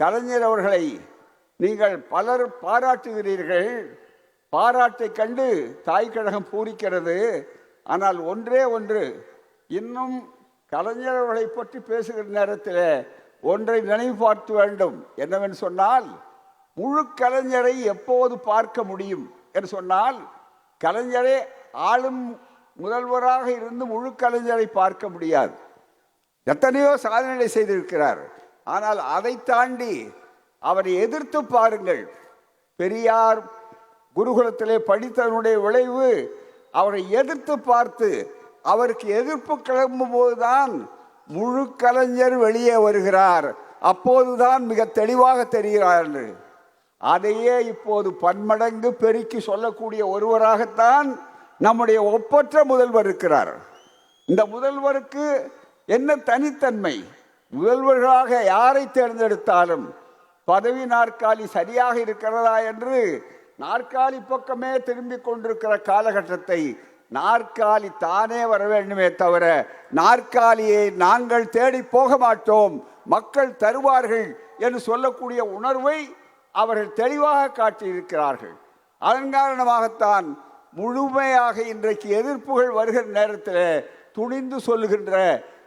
கலைஞர் அவர்களை நீங்கள் பலர் பாராட்டுகிறீர்கள். பாராட்டை கண்டு தாய் கழகம் பூரிக்கிறது. ஆனால் ஒன்றே ஒன்று இன்னும் கலைஞர் அவர்களை பற்றி பேசுகிற நேரத்தில் ஒன்றை நினைவு பார்த்து வேண்டும். என்னவென்று சொன்னால் முழு கலைஞரை எப்போது பார்க்க முடியும் என்று சொன்னால் கலைஞரே ஆளும் முதல்வராக இருந்து முழு கலைஞரை பார்க்க முடியாது. எத்தனையோ சாதனைகளை செய்திருக்கிறார். ஆனால் அதை தாண்டி அவரை எதிர்த்து பாருங்கள். பெரியார் குருகுலத்திலே படித்தவனுடைய விளைவு அவரை எதிர்த்து பார்த்து அவருக்கு எதிர்ப்பு கிளம்பும் போதுதான் முழு கலைஞர் வெளியே வருகிறார். அப்போதுதான் மிக தெளிவாக தெரிகிறார் என்று அதையே இப்போது பன்மடங்கு பெருக்கி சொல்லக்கூடிய ஒருவராகத்தான் நம்முடைய ஒப்பற்ற முதல்வர் இருக்கிறார். இந்த முதல்வருக்கு என்ன தனித்தன்மை? முதல்வர்களாக யாரை தேர்ந்தெடுத்தாலும் பதவி நாற்காலி சரியாக இருக்கிறதா என்று நாற்காலி பக்கமே திரும்பிக் கொண்டிருக்கிற காலகட்டத்தை நாற்காலி தானே வர வேண்டுமே தவிர நாற்காலியை நாங்கள் தேடி போக மாட்டோம். மக்கள் தருவார்கள் என்று சொல்லக்கூடிய உணர்வை அவர்கள் தெளிவாக காட்டியிருக்கிறார்கள். அதன் காரணமாகத்தான் முழுமையாக இன்றைக்கு எதிர்ப்புகள் வருகிற நேரத்தில் துணிந்து சொல்லுகின்ற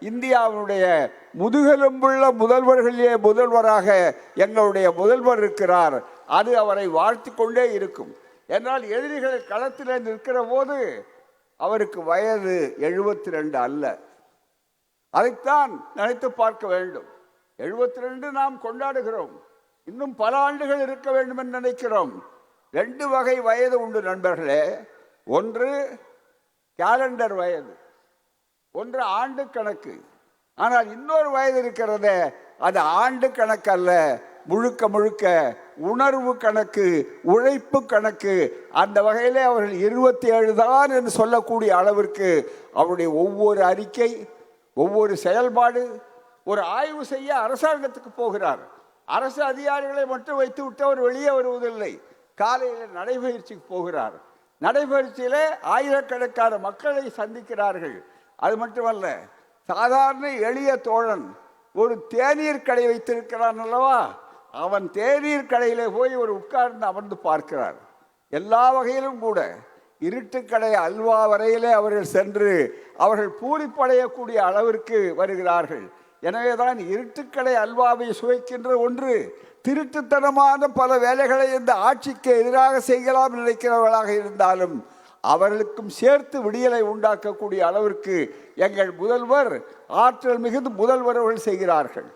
இந்தியாவினுடைய முதுகெலும்புள்ள முதல்வர்களிலே முதல்வராக எங்களுடைய முதல்வர் இருக்கிறார். அது அவரை வாழ்த்து கொண்டே இருக்கும். என்றால் எதிரிகள் களத்தில் நிற்கிற போது அவருக்கு வயது எழுபத்தி ரெண்டு அல்ல. அதைத்தான் நினைத்து பார்க்க வேண்டும். எழுபத்தி ரெண்டு நாம் கொண்டாடுகிறோம். இன்னும் பல ஆண்டுகள் இருக்க வேண்டும் என்று நினைக்கிறோம். ரெண்டு வகை வயது உண்டு நண்பர்களே. ஒன்று கேலண்டர் வயது. ஒன்று ஆண்டு கணக்கு. ஆனால் இன்னொரு வயது இருக்கிறத அது ஆண்டு கணக்கு அல்ல முழுக்க முழுக்க உணர்வு கணக்கு உழைப்பு கணக்கு. அந்த வகையில் அவர்கள் இருபத்தி ஏழு தான் என்று சொல்லக்கூடிய அளவிற்கு அவருடைய ஒவ்வொரு அறிக்கை ஒவ்வொரு செயல்பாடு ஒரு ஆய்வு செய்ய அரசாங்கத்துக்கு போகிறார். அரசு அதிகாரிகளை மட்டும் வைத்துவிட்டு அவர் வெளியே வருவதில்லை. காலையில் நடைபயிற்சிக்கு போகிறார். நடைபயிற்சியில் ஆயிரக்கணக்கான மக்களை சந்திக்கிறார்கள். அது மட்டுமல்ல சாதாரண எளிய தோழன் ஒரு தேநீர் கடை வைத்திருக்கிறான் அல்லவா? அவன் தேநீர் கடையிலே போய் ஒரு உட்கார்ந்து அமர்ந்து பார்க்கிறார் எல்லா வகையிலும் கூட இருட்டுக்கடை அல்வா வரையிலே அவர்கள் சென்று அவர்கள் பூரிப்படையக்கூடிய அளவிற்கு வருகிறார்கள். எனவேதான் இருட்டுக்கடை அல்வாவை சுவைக்கின்ற ஒன்று திருட்டுத்தனமான பல வேலைகளை இந்த ஆட்சிக்கு எதிராக செய்யலாம் நினைக்கிறவர்களாக இருந்தாலும் அவர்களுக்கும் சேர்த்து விடியலை உண்டாக்கக்கூடிய அளவிற்கு எங்கள் முதல்வர் ஆற்றல் மிகுந்து முதல்வர் அவர்கள் செய்கிறார்கள்.